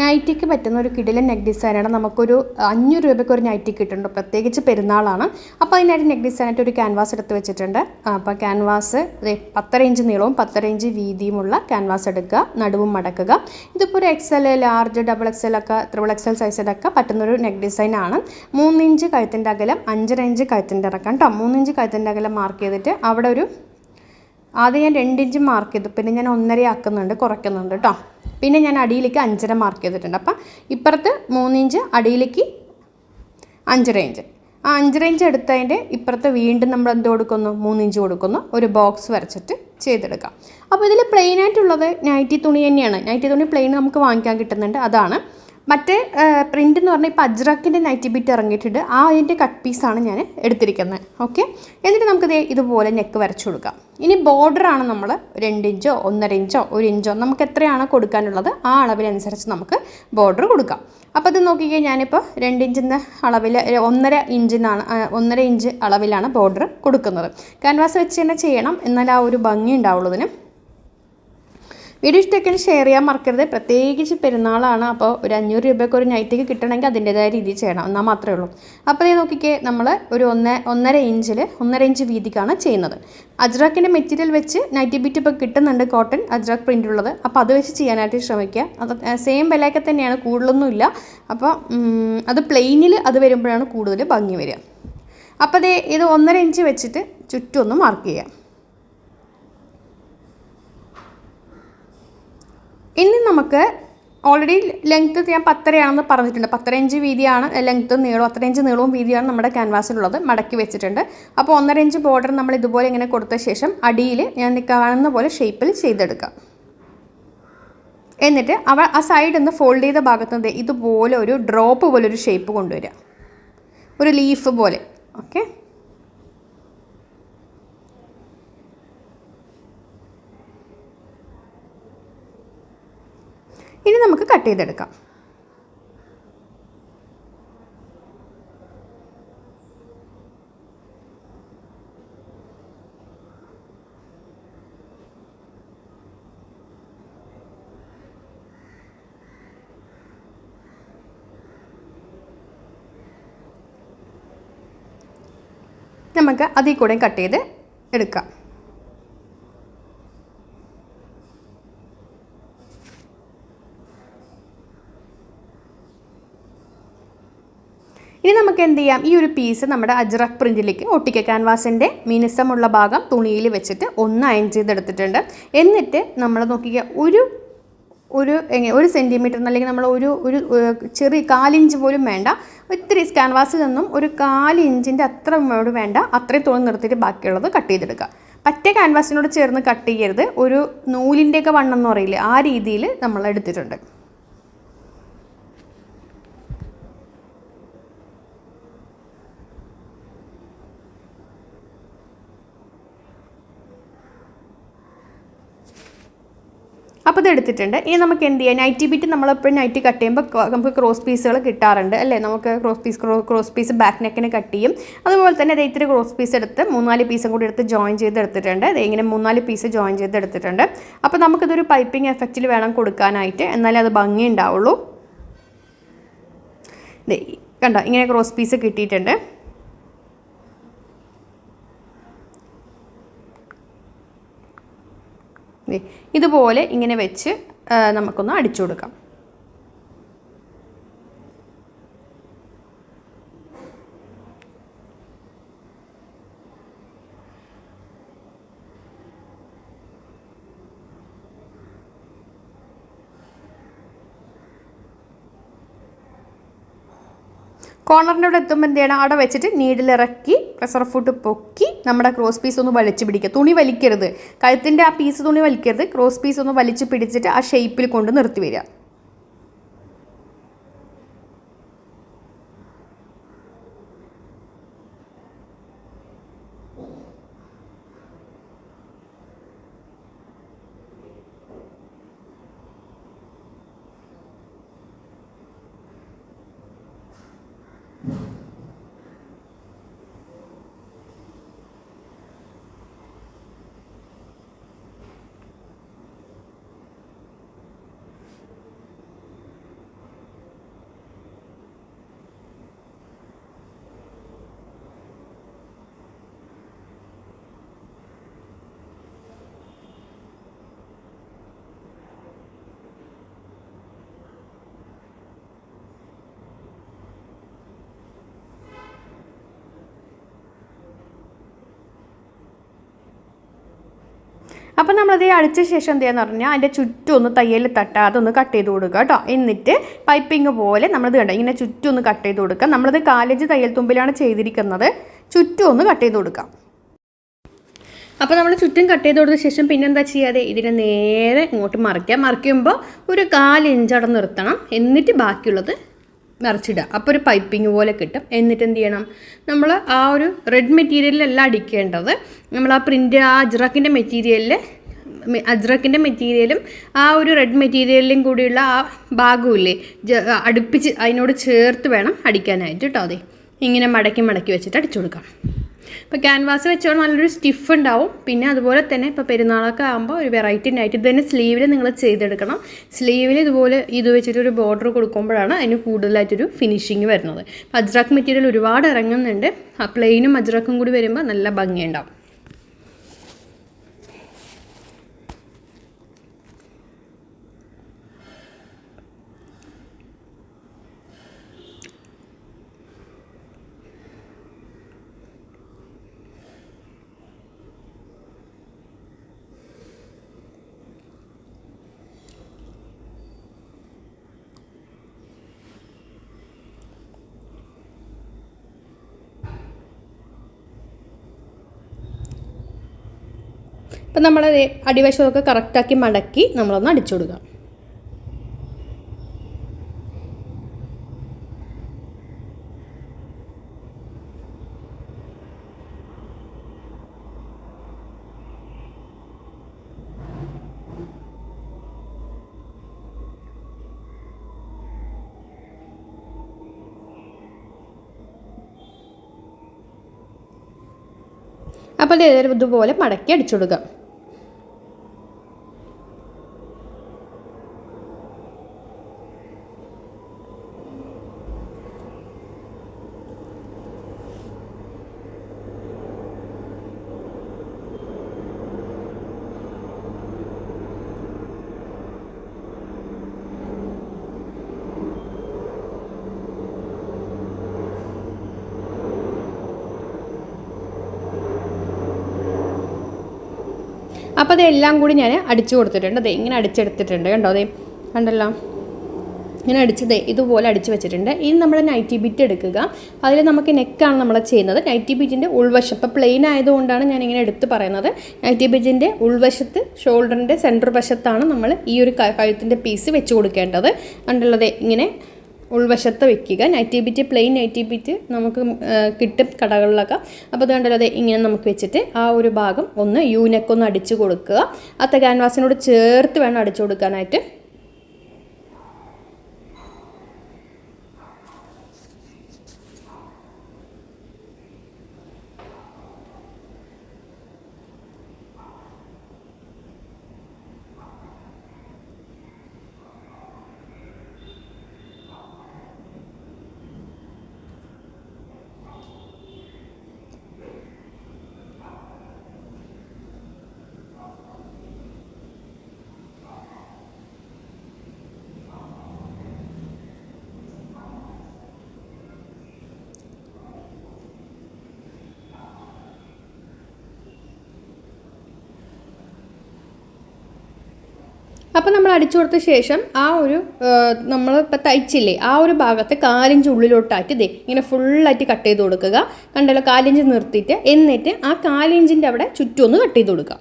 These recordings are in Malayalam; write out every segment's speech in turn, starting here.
നൈറ്റിക്ക് പറ്റുന്ന ഒരു കിടിലൻ നെക്ക് ഡിസൈനാണ് നമുക്കൊരു അഞ്ഞൂറ് രൂപയ്ക്ക് ഒരു നൈറ്റി കിട്ടുന്നുണ്ട്. പ്രത്യേകിച്ച് പെരുന്നാളാണ്. അപ്പോൾ അതിനായിട്ട് നെക്ക് ഡിസൈനായിട്ട് ഒരു ക്യാൻവാസ് എടുത്ത് വെച്ചിട്ടുണ്ട്. അപ്പോൾ ക്യാൻവാസ് പത്തര ഇഞ്ച് നീളവും പത്തര ഇഞ്ച് വീതിയുമുള്ള ക്യാൻവാസ് എടുക്കുക. നടുവും മടക്കുക. ഇതിപ്പോൾ ഒരു X L large double X L ഒക്കെ ത്രിബിൾ എക്സ് എൽ സൈസിലൊക്കെ പറ്റുന്നൊരു നെക്ക് ഡിസൈനാണ് മൂന്നിഞ്ച് കഴുത്തിന്റെ അകലം അഞ്ചര ഇഞ്ച് കഴുത്തിന്റെ ഇറക്കം കേട്ടോ മൂന്നിഞ്ച് കഴുത്തിന്റെ അകലം മാർക്ക് ചെയ്തിട്ട് അവിടെ ഒരു ആദ്യം ഞാൻ രണ്ടിഞ്ച് മാർക്ക് ചെയ്തു. പിന്നെ ഞാൻ ഒന്നര ആക്കുന്നുണ്ട് കുറയ്ക്കുന്നുണ്ട് കേട്ടോ പിന്നെ ഞാൻ അടിയിലേക്ക് അഞ്ചര മാർക്ക് ചെയ്തിട്ടുണ്ട്. അപ്പം ഇപ്പുറത്ത് മൂന്നിഞ്ച് അടിയിലേക്ക് അഞ്ചര ഇഞ്ച് ആ അഞ്ചര ഇഞ്ച് എടുത്തതിന്റെ ഇപ്പുറത്ത് വീണ്ടും നമ്മൾ എന്ത് കൊടുക്കുന്നു? മൂന്നിഞ്ച് കൊടുക്കുന്നു. ഒരു ബോക്സ് വരച്ചിട്ട് ചെയ്തെടുക്കാം. അപ്പോൾ ഇതിൽ പ്ലെയിൻ ആയിട്ടുള്ളത് നൈറ്റി തുണി തന്നെയാണ്. നൈറ്റി തുണി പ്ലെയിൻ നമുക്ക് വാങ്ങിക്കാൻ കിട്ടുന്നുണ്ട്. അതാണ് മറ്റേ പ്രിന്റ് എന്ന് പറഞ്ഞാൽ ഇപ്പോൾ അജ്രക്കിന്റെ നൈറ്റി ബിറ്റ് ഇറങ്ങിയിട്ടുണ്ട്. ആ അതിന്റെ കട്ട് പീസാണ് ഞാൻ എടുത്തിരിക്കുന്നത്. ഓക്കെ എന്നിട്ട് നമുക്കിത് ഇതുപോലെ നെക്ക് വരച്ചു കൊടുക്കാം. ഇനി ബോർഡറാണ് നമ്മൾ രണ്ട് ഇഞ്ചോ ഒന്നര ഇഞ്ചോ ഒരു ഇഞ്ചോ നമുക്ക് എത്രയാണ് കൊടുക്കാനുള്ളത് ആ അളവിനനുസരിച്ച് നമുക്ക് ബോർഡർ കൊടുക്കാം. അപ്പോൾ ഇത് നോക്കിക്കഴിഞ്ഞാൽ ഞാനിപ്പോൾ രണ്ട് ഇഞ്ചിന്റെ അളവിൽ ഒന്നര ഇഞ്ചിനാണ് ഒന്നര ഇഞ്ച് അളവിലാണ് ബോർഡർ കൊടുക്കുന്നത്. ക്യാൻവാസ് വെച്ച് തന്നെ ചെയ്യണം. എന്നാൽ ആ ഒരു ഭംഗി ഉണ്ടാവുള്ളതിനും വീഡിയോ ഇഷ്ടമൊക്കെ ഷെയർ ചെയ്യാൻ മറക്കരുത്. പ്രത്യേകിച്ച് പെരുന്നാളാണ്. അപ്പോൾ ഒരു അഞ്ഞൂറ് രൂപയ്ക്ക് ഒരു നൈറ്റിക്ക് കിട്ടണമെങ്കിൽ അതിന്റെതായ രീതിയിൽ ചെയ്യണം. എന്നാൽ മാത്രമേ ഉള്ളൂ. അപ്പോൾ ഇത് നോക്കിക്കേ നമ്മൾ ഒരു ഒന്ന് ഒന്നര ഇഞ്ചിൽ ഒന്നര ഇഞ്ച് വീതിക്കാണ് ചെയ്യുന്നത്. അജ്രാക്കിന്റെ മെറ്റീരിയൽ വെച്ച് നൈറ്റി ബിറ്റ് ഇപ്പോൾ കിട്ടുന്നുണ്ട് കോട്ടൺ അജ്രാക്ക് പ്രിന്റ് ഉള്ളത്. അപ്പോൾ അത് വെച്ച് ചെയ്യാനായിട്ട് ശ്രമിക്കുക. അത് സെയിം വിലയൊക്കെ തന്നെയാണ്. കൂടുതലൊന്നുമില്ല അപ്പോൾ അത് പ്ലെയിനിൽ അത് വരുമ്പോഴാണ് കൂടുതൽ ഭംഗി വരിക. അപ്പോൾ ദേ ഇത് ഒന്നര ഇഞ്ച് വെച്ചിട്ട് ചുറ്റും ഒന്ന് മാർക്ക് ചെയ്യാം ഇനി നമുക്ക് ഓൾറെഡി ലെങ്ത്ത് ഞാൻ പത്തരയാണെന്ന് പറഞ്ഞിട്ടുണ്ട്. പത്തര ഇഞ്ച് വീതിയാണ് ലെങ്ത്ത് നീളവും അത്ര ഇഞ്ച് നീളവും വീതിയാണ് നമ്മുടെ ക്യാൻവാസിലുള്ളത് മടക്കി വെച്ചിട്ടുണ്ട്. അപ്പോൾ ഒന്നര ഇഞ്ച് ബോർഡർ നമ്മൾ ഇതുപോലെ ഇങ്ങനെ കൊടുത്ത ശേഷം അടിയിൽ ഞാൻ നിൽക്കാവുന്ന പോലെ ഷേപ്പിൽ ചെയ്തെടുക്കാം. എന്നിട്ട് അവ ആ സൈഡിൽ നിന്ന് ഫോൾഡ് ചെയ്ത ഭാഗത്ത് നിന്ന് ഇതുപോലെ ഒരു ഡ്രോപ്പ് പോലെ ഒരു ഷേപ്പ് കൊണ്ടുവരിക. ഒരു ലീഫ് പോലെ ഓക്കെ ഇനി നമുക്ക് കട്ട് ചെയ്തെടുക്കാം. നമുക്ക് അതിൽ കൂടെ കട്ട് ചെയ്ത് എടുക്കാം. ഇനി നമുക്ക് എന്ത് ചെയ്യാം? ഈ ഒരു പീസ് നമ്മുടെ അജ്രക് പ്രിന്റിലേക്ക് ഒട്ടിക്കുക. ക്യാൻവാസിന്റെ മിനുസമുള്ള ഭാഗം തുണിയിൽ വെച്ചിട്ട് ഒന്ന് അയൺ ചെയ്തെടുത്തിട്ടുണ്ട്. എന്നിട്ട് നമ്മൾ നോക്കിക്കുക ഒരു ഒരു ഒരു സെന്റിമീറ്റർ അല്ലെങ്കിൽ നമ്മൾ ഒരു ഒരു ചെറിയ കാലിഞ്ച് പോലും വേണ്ട. ഒത്തിരി ക്യാൻവാസിൽ നിന്നും ഒരു കാലിഞ്ചിന്റെ അത്ര വേണ്ട. അത്രയും തുണി നിർത്തിയിട്ട് ബാക്കിയുള്ളത് കട്ട് ചെയ്തെടുക്കുക. പറ്റേ ക്യാൻവാസിനോട് ചേർന്ന് കട്ട് ചെയ്യരുത്. ഒരു നൂലിന്റെയൊക്കെ വണ്ണം എന്ന് പറയില്ലേ ആ രീതിയിൽ നമ്മൾ എടുത്തിട്ടുണ്ട്. അപ്പോൾ ഇത് എടുത്തിട്ടുണ്ട്. ഇനി നമുക്ക് എന്ത് ചെയ്യാം? നൈറ്റി ബിറ്റ് നമ്മളെപ്പോഴും നൈറ്റി കട്ട് ചെയ്യുമ്പോൾ നമുക്ക് ക്രോസ് പീസുകൾ കിട്ടാറുണ്ട് അല്ലേ? നമുക്ക് cross piece cross piece back നെക്കിന് cut ചെയ്യും. അതുപോലെ തന്നെ ദേ ഇത്തിരി ക്രോസ് പീസ് എടുത്ത് മൂന്നാൽ പീസും കൂടി എടുത്ത് ജോയിൻ ചെയ്ത് എടുത്തിട്ടുണ്ട്. ഇങ്ങനെ മൂന്നാൽ പീസ് ജോയിൻ ചെയ്ത് എടുത്തിട്ടുണ്ട്. അപ്പോൾ നമുക്കിതൊരു പൈപ്പിംഗ് എഫക്റ്റിൽ വേണം കൊടുക്കാനായിട്ട്. എന്നാലേ അത് ഭംഗി ഉണ്ടാവുള്ളൂ. കണ്ടോ? ഇങ്ങനെ ക്രോസ് പീസ് കിട്ടിയിട്ടുണ്ട്. ഇതുപോലെ ഇങ്ങനെ വെച്ച് നമുക്കൊന്ന് അടിച്ചു കൊടുക്കാം. കോർണറിന്റെ അവിടെ എത്തുമ്പോൾ എന്ത് ചെയ്യണം? അവിടെ വെച്ചിട്ട് നീഡിലിറക്കി പ്രഷർ ഫുഡ് പൊക്കി നമ്മുടെ ക്രോസ് പീസ് ഒന്ന് വലിച്ചു പിടിക്കുക. തുണി വലിക്കരുത്. കഴുത്തിന്റെ ആ പീസ് തുണി വലിക്കരുത്. ക്രോസ് പീസ് ഒന്ന് വലിച്ചു പിടിച്ചിട്ട് ആ ഷേപ്പിൽ കൊണ്ട് നിർത്തി വരിക. അപ്പോൾ നമ്മളത് അടിച്ച ശേഷം എന്താന്ന് പറഞ്ഞാൽ അതിന്റെ ചുറ്റും ഒന്ന് തയ്യൽ തട്ടാതെ ഒന്ന് കട്ട് ചെയ്ത് കൊടുക്കുക കേട്ടോ എന്നിട്ട് പൈപ്പിംഗ് പോലെ നമ്മളത് കണ്ട ഇങ്ങനെ ചുറ്റും ഒന്ന് കട്ട് ചെയ്ത് കൊടുക്കുക. നമ്മളത് കാലേജ് തയ്യൽ തുമ്പിലാണ് ചെയ്തിരിക്കുന്നത്. ചുറ്റും ഒന്ന് കട്ട് ചെയ്ത് കൊടുക്കാം. അപ്പോൾ നമ്മൾ ചുറ്റും കട്ട് ചെയ്ത് കൊടുത്ത ശേഷം പിന്നെന്താ ചെയ്യാതെ ഇതിനെ നേരെ ഇങ്ങോട്ട് മറിക്കാം മറിക്കുമ്പോൾ ഒരു കാലിഞ്ച് അവിടെ നിർത്തണം. എന്നിട്ട് ബാക്കിയുള്ളത് മറിച്ചിടുക അപ്പോൾ ഒരു പൈപ്പിംഗ് പോലെ കിട്ടും. എന്നിട്ട് എന്ത് ചെയ്യണം? നമ്മൾ ആ ഒരു റെഡ് മെറ്റീരിയലിലല്ല അടിക്കേണ്ടത്. നമ്മൾ ആ പ്രിന്റ് ആ അജ്രക്കിന്റെ മെറ്റീരിയലിൽ അജ്രക്കിന്റെ മെറ്റീരിയലും ആ ഒരു റെഡ് മെറ്റീരിയലിലും കൂടിയുള്ള ആ ഭാഗമില്ലേ അടുപ്പിച്ച് അതിനോട് ചേർത്ത് വേണം അടിക്കാനായിട്ട് കേട്ടോ അതെ. ഇങ്ങനെ മടക്കി മടക്കി വെച്ചിട്ട് അടിച്ചു കൊടുക്കാം. ഇപ്പോൾ ക്യാൻവാസ് വെച്ചോളം നല്ലൊരു സ്റ്റിഫ് ഉണ്ടാവും. പിന്നെ അതുപോലെ തന്നെ ഇപ്പോൾ പെരുന്നാളൊക്കെ ആകുമ്പോൾ ഒരു വെറൈറ്റി നൈറ്റ് ഇത് തന്നെ സ്ലീവിൽ നിങ്ങൾ ചെയ്തെടുക്കണം. സ്ലീവിൽ ഇതുപോലെ ഇത് വെച്ചിട്ട് ഒരു ബോർഡർ കൊടുക്കുമ്പോഴാണ് അതിന് കൂടുതലായിട്ടൊരു ഫിനിഷിങ് വരുന്നത്. അപ്പോൾ അജ്രാക്ക് മെറ്റീരിയൽ ഒരുപാട് ഇറങ്ങുന്നുണ്ട്. ആ പ്ലെയിനും അജ്രാക്കും കൂടി വരുമ്പോൾ നല്ല ഭംഗിയുണ്ടാവും. അപ്പം നമ്മൾ അടിവശമൊക്കെ കറക്റ്റാക്കി മടക്കി നമ്മളൊന്ന് അടിച്ചു കൊടുക്കാം അപ്പോൾ ഇത് ഇതുപോലെ മടക്കി അടിച്ചു കൊടുക്കാം അപ്പോൾ അതെല്ലാം കൂടി ഞാൻ അടിച്ചു കൊടുത്തിട്ടുണ്ട്. അതെ ഇങ്ങനെ അടിച്ചെടുത്തിട്ടുണ്ട് കണ്ടോ? അതെ കണ്ടല്ലോ? ഇങ്ങനെ അടിച്ചതേ ഇതുപോലെ അടിച്ച് വെച്ചിട്ടുണ്ട്. ഇനി നമ്മൾ നൈറ്റി ബിറ്റ് എടുക്കുക. അതിൽ നമുക്ക് നെക്കാണ് നമ്മൾ ചെയ്യുന്നത്. നൈറ്റി ബിറ്റിന്റെ ഉൾവശം ഇപ്പോൾ പ്ലെയിൻ ആയതുകൊണ്ടാണ് ഞാൻ ഇങ്ങനെ എടുത്ത് പറയുന്നത്. നൈറ്റി ബിറ്റിന്റെ ഉൾവശത്ത് ഷോൾഡറിന്റെ സെന്റർ വശത്താണ് നമ്മൾ ഈ ഒരു കഴുത്തിന്റെ പീസ് വെച്ച് കൊടുക്കേണ്ടത്. കണ്ടുള്ളത് ഇങ്ങനെ ഉൾവശത്ത് വെക്കുക. Nighty bit plain nighty bit നമുക്ക് കിട്ടും കടകളിലൊക്കെ. അപ്പോൾ അതെ ഇങ്ങനെ നമുക്ക് വെച്ചിട്ട് ആ ഒരു ഭാഗം ഒന്ന് യൂനെക്കൊന്ന് അടിച്ചു കൊടുക്കുക. അത്ത ക്യാൻവാസിനോട് ചേർത്ത് വേണം അടിച്ചു കൊടുക്കാനായിട്ട്. അപ്പോൾ നമ്മൾ അടിച്ചു കൊടുത്ത ശേഷം ആ ഒരു നമ്മൾ ഇപ്പോൾ തയ്ച്ചില്ലേ ആ ഒരു ഭാഗത്ത് കാലിഞ്ച് ഉള്ളിലോട്ടായിട്ട് ദേ ഇങ്ങനെ ഫുള്ളായിട്ട് കട്ട് ചെയ്ത് കൊടുക്കുക. കണ്ടല്ലോ കാലിഞ്ച് നിർത്തിയിട്ട് എന്നിട്ട് ആ കാലിഞ്ചിന്റെ അവിടെ ചുറ്റും ഒന്ന് കട്ട് ചെയ്ത് കൊടുക്കുക.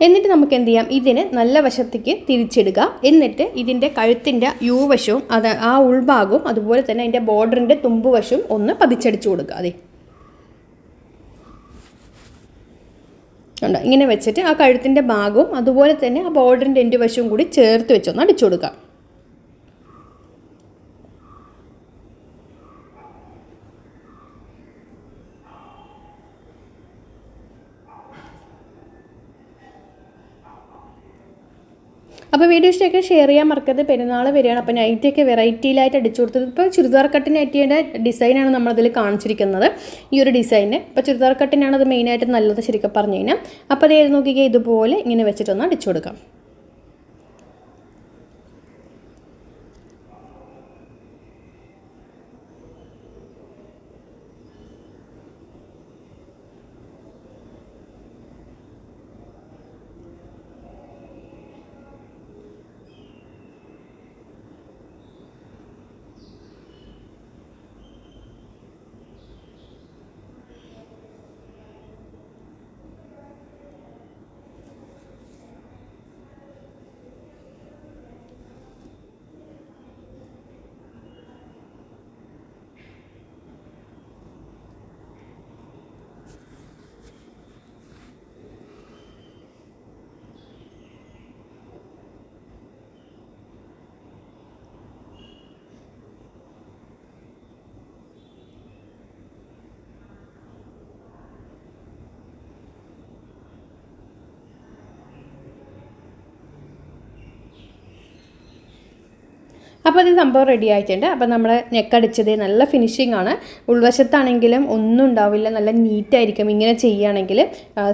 എന്നിട്ട് നമുക്ക് എന്ത് ചെയ്യാം ഇതിനെ നല്ല വശത്തേക്ക് തിരിച്ചിടുക എന്നിട്ട് ഇതിന്റെ കഴുത്തിന്റെ യൂവശവും അത് ആ ഉൾഭാഗവും അതുപോലെ തന്നെ അതിന്റെ ബോർഡറിന്റെ തുമ്പുവശവും ഒന്ന് പതിച്ചടിച്ചു കൊടുക്കുക. അതെ. ഉണ്ടോ ഇങ്ങനെ വെച്ചിട്ട് ആ കഴുത്തിന്റെ ഭാഗവും അതുപോലെ തന്നെ ആ ബോർഡറിന്റെ എന്റെ വശവും കൂടി ചേർത്ത് വെച്ചൊന്ന് അടിച്ചു കൊടുക്കാം അപ്പോൾ വീഡിയോ ഇഷ്ടമൊക്കെ ഷെയർ ചെയ്യാൻ മറക്കരുത്. പെരുന്നാൾ വരികയാണ്. അപ്പോൾ നൈറ്റിയൊക്കെ വെറൈറ്റിയിലായിട്ട് അടിച്ചു കൊടുത്തത്. ഇപ്പോൾ ചുരിദാർ കട്ട് നൈറ്റിയുടെ ഡിസൈനാണ് നമ്മളതിൽ കാണിച്ചിരിക്കുന്നത്. ഈ ഒരു ഡിസൈന് ഇപ്പോൾ ചുരിദാർ കട്ടിനാണ് അത് മെയിനായിട്ട് നല്ലത് ശരിക്കും പറഞ്ഞു കഴിഞ്ഞാൽ. അപ്പോൾ അത് നോക്കിക്കുക ഇതുപോലെ ഇങ്ങനെ വെച്ചിട്ടൊന്ന് അടിച്ചു കൊടുക്കാം. അപ്പോൾ അത് സംഭവം റെഡി ആയിട്ടുണ്ട്. അപ്പോൾ നമ്മൾ നെക്കടിച്ചത് നല്ല ഫിനിഷിംഗ് ആണ്. ഉൾവശത്താണെങ്കിലും ഒന്നും ഉണ്ടാവില്ല. നല്ല നീറ്റായിരിക്കും ഇങ്ങനെ ചെയ്യുകയാണെങ്കിൽ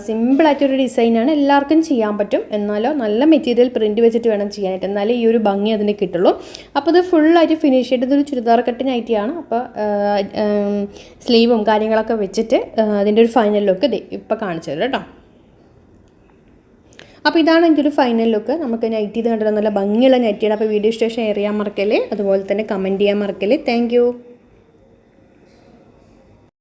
സിമ്പിളായിട്ടൊരു ഡിസൈനാണ് എല്ലാവർക്കും ചെയ്യാൻ പറ്റും. എന്നാലോ നല്ല മെറ്റീരിയൽ പ്രിന്റ് വെച്ചിട്ട് വേണം ചെയ്യാനായിട്ട്. എന്നാലേ ഈ ഒരു ഭംഗി അതിന് കിട്ടുള്ളൂ. അപ്പോൾ ഇത് ഫുള്ളായിട്ട് ഫിനിഷ് ചെയ്തിട്ട് ഒരു ചുരിദാർ കട്ട് നൈറ്റിയാണ് അപ്പോൾ സ്ലീവും കാര്യങ്ങളൊക്കെ വെച്ചിട്ട് അതിന്റെ ഒരു ഫൈനൽ ലുക്ക് ഇതേ ഇപ്പോൾ കാണിച്ചു തരാം കേട്ടോ. അപ്പോൾ ഇതാണ് എന്റെ ഒരു ഫൈനൽ ലുക്ക് നമുക്ക് നൈറ്റ് ചെയ്ത് കണ്ടിട്ട് നല്ല ഭംഗിയുള്ള നൈറ്റിയാണ് അപ്പോൾ വീഡിയോ ഇഷ്ടം ഷെയർ ചെയ്യാൻ മറക്കല്ലേ? അതുപോലെ തന്നെ കമന്റ് ചെയ്യാൻ മറക്കല്ലേ? താങ്ക്